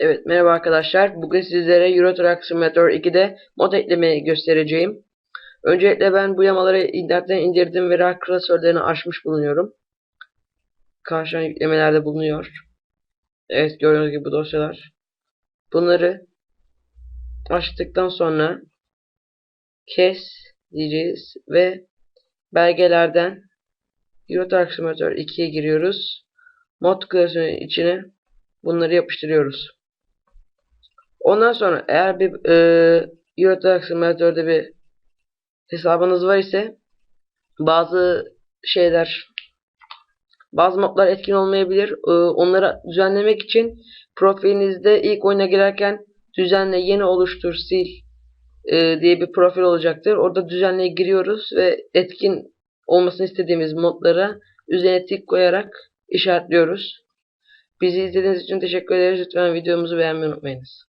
Evet merhaba arkadaşlar. Bugün sizlere Euro Truck Simulator 2'de mod eklemeyi göstereceğim. Öncelikle ben bu yamaları internetten indirdim ve rahat klasörlerini açmış bulunuyorum. Karşıdan yüklemelerde bulunuyor. Evet gördüğünüz gibi bu dosyalar. Bunları açtıktan sonra kes diyeceğiz ve belgelerden Euro Truck Simulator 2'ye giriyoruz. Mod klasörünün içine bunları yapıştırıyoruz. Ondan sonra eğer bir e, Euro Truck Simulator'da bir hesabınız var ise bazı şeyler bazı modlar etkin olmayabilir. E, onları düzenlemek için profilinizde ilk oyuna girerken düzenle yeni oluştur sil e, diye bir profil olacaktır. Orada düzenle giriyoruz ve etkin olmasını istediğimiz modlara üzerine tik koyarak işaretliyoruz. Bizi izlediğiniz için teşekkür ederiz. Lütfen videomuzu beğenmeyi unutmayınız.